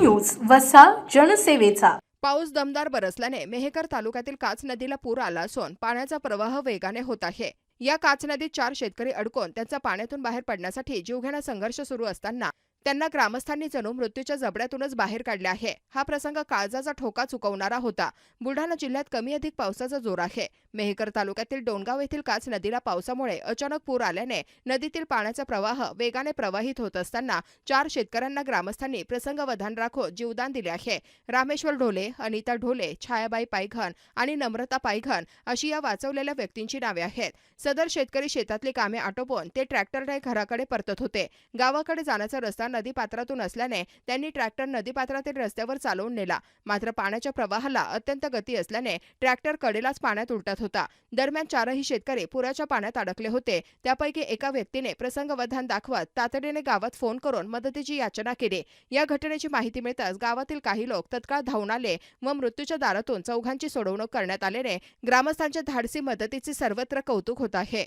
News वसा जनसेवेचा. पाऊस दमदार बरसल्याने मेहकर तालुक्यातील काच नदीला पूर आला असून पाण्याचा प्रवाह वेगाने होत आहे. या काच नदीत चार शेतकरी अडकून त्यांचा पाण्यातून बाहेर पडण्यासाठी जीवघेणा संघर्ष सुरू असताना त्यांना ग्रामस्थांनी जणू मृत्यूच्या जबड्यातूनच बाहेर काढले आहे. हा प्रसंग काळजाचा ठोका चुकवणारा होता. बुलढाणा जिल्ह्यात कमी अधिक पावसाचा जोर आहे. मेहकर तालुक्यातील डोणगाव येथील काच नदीला पावसामुळे अचानक पूर आल्याने नदीतील पाण्याचा प्रवाह वेगाने प्रवाहित होत असताना चार शेतकऱ्यांना ग्रामस्थांनी प्रसंगवधान राखो जीवदान दिले आहे. रामेश्वर ढोले अनिता ढोले छायाबाई पायघन आणि नम्रता पायघन अशी या वाचवलेल्या व्यक्तींची नावे आहेत. सदर शेतकरी शेतातली कामे आटोपून ते ट्रॅक्टरने घराकडे परतत होते. गावाकडे जाण्याचा रस्ता नदीपात्रातून असल्याने त्यांनी ट्रॅक्टर नदीपात्रातील रस्त्यावर चालवून नेला. मात्र पाण्याच्या प्रवाहाला अत्यंत गती असल्याने ट्रॅक्टर कडेलाच पाण्यात उलटत होता दरम्यान चारही शेतकरी पुराच्या पाण्यात अडकले होते. त्यापैकी एका व्यक्तीने प्रसंगवधान दाखवत तातडीने गावात फोन करून मदतीची याचना केली. या घटनेची माहिती मिळताच गावातील काही लोक तत्काळ धावून आले व मृत्यूच्या दारातून चौघांची सोडवणूक करण्यात आल्याने ग्रामस्थांच्या धाडसी मदतीचे सर्वत्र कौतुक होत आहे.